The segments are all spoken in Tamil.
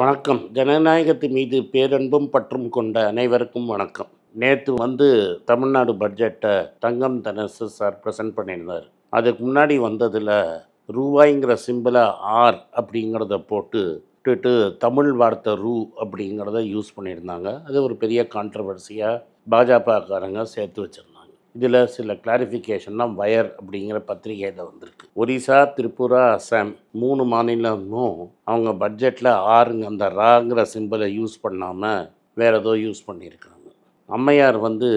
வணக்கம். ஜனநாயகத்தின் மீது பேரன்பும் பற்றும் கொண்ட அனைவருக்கும் வணக்கம். நேற்று வந்து தமிழ்நாடு பட்ஜெட்டை தங்கம் தனசு சார் ப்ரெசென்ட் பண்ணியிருந்தார். அதுக்கு முன்னாடி வந்ததில் ரூபாய்ங்கிற சிம்பிளை ஆர் அப்படிங்கிறத போட்டு விட்டுட்டு தமிழ் வார்த்தை ரூ அப்படிங்கிறத யூஸ் பண்ணியிருந்தாங்க. அது ஒரு பெரிய கான்ட்ரவர்சியாக பாஜகக்காரங்க சேர்த்து வச்சுருந்தாங்க. இதில் சில கிளாரிஃபிகேஷன்லாம் வயர் அப்படிங்கிற பத்திரிகையில் வந்திருக்கு. ஒரிசா திரிபுரா அசாம் மூணு மாநிலமும் அவங்க பட்ஜெட்டில் ஆறுங்க அந்த ராங்கிற சிம்பிளை யூஸ் பண்ணாமல் வேறு ஏதோ யூஸ் பண்ணியிருக்காங்க. அம்மையார் வந்து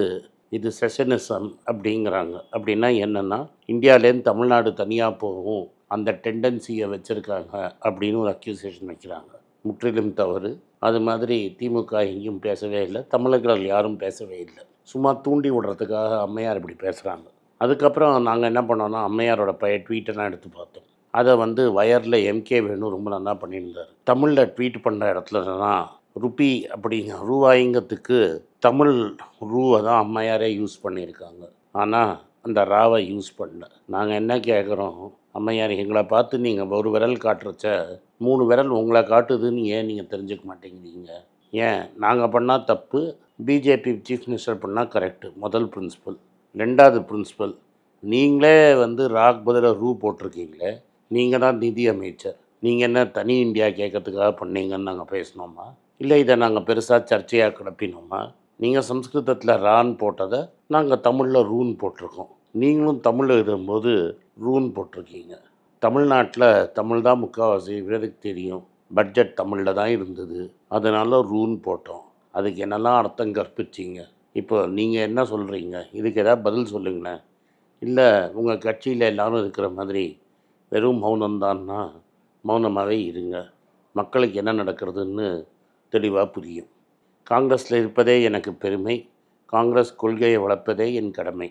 இது செஷனிசம் அப்படிங்கிறாங்க. அப்படின்னா என்னென்னா இந்தியாவிலேருந்து தமிழ்நாடு தனியாக போகும் அந்த டெண்டன்சியை வச்சுருக்காங்க அப்படின்னு ஒரு அக்யூசேஷன் வைக்கிறாங்க. முற்றிலும் தவறு. அது மாதிரி திமுக எங்கேயும் பேசவே இல்லை. தமிழர்கள் யாரும் பேசவே இல்லை. சும்மா தூண்டி விடுறதுக்காக அம்மையார் இப்படி பேசுகிறாங்க அதுக்கப்புறம் நாங்கள் என்ன பண்ணோன்னா அம்மையாரோட பய ட்வீட்டெல்லாம் எடுத்து பார்த்தோம். அதை வந்து வயரில் எம்கே வேணு ரொம்ப நல்லா பண்ணியிருந்தார். தமிழில் ட்வீட் பண்ணுற இடத்துலலாம் ருப்பி அப்படிங்க ரூபாய்ங்கிறதுக்கு தமிழ் ரூவை தான் அம்மையாரே யூஸ் பண்ணியிருக்காங்க. ஆனால் அந்த ராவை யூஸ் பண்ணல. நாங்கள் என்ன கேட்குறோம் அம்மையார் எங்களை பார்த்து நீங்கள் ஒரு விரல் காட்டுறச்ச மூணு விரல் உங்களை காட்டுதுன்னு ஏன் நீங்கள் தெரிஞ்சுக்க மாட்டேங்கிறீங்க? ஏன்? நாங்கள் பண்ணால் தப்பு பிஜேபி சீஃப் மினிஸ்டர் பண்ணால் கரெக்டு முதல் பிரின்சிபல் ரெண்டாவது பிரின்சிபல் நீங்களே வந்து ராக் பதிலாக ரூ போட்டிருக்கீங்களே நீங்கள் தான் நிதி அமைச்சர். நீங்கள் என்ன தனி இந்தியா கேட்கறதுக்காக பண்ணீங்கன்னு நாங்கள் பேசினோமா இல்லை இதை நாங்கள் பெருசாக சர்ச்சையாக கிளப்பினோமா நீங்கள் சம்ஸ்கிருதத்தில் ரான் போட்டதை நாங்கள் தமிழில் ரூன் போட்டிருக்கோம். நீங்களும் தமிழ் எழுதும்போது ரூன் போட்டிருக்கீங்க. தமிழ்நாட்டில் தமிழ் தான் முக்கால்வாசி விரதுக்கு தெரியும். பட்ஜெட் தமிழில் தான் இருந்தது. அதனால் ரூன் போட்டோம். அதுக்கு என்னெல்லாம் அர்த்தம் கற்பிச்சிங்க? இப்போ நீங்கள் என்ன சொல்கிறீங்க இதுக்கு ஏதாவது பதில் சொல்லுங்கண்ணே இல்லை உங்கள் கட்சியில் எல்லாரும் இருக்கிற மாதிரி வெறும் மௌனம்தான்னா மௌனமாகவே இருங்க. மக்களுக்கு என்ன நடக்கிறதுன்னு தெளிவாக புரியும். காங்கிரஸில் இருப்பதே எனக்கு பெருமை. காங்கிரஸ் கொள்கையை வளர்ப்பதே என் கடமை.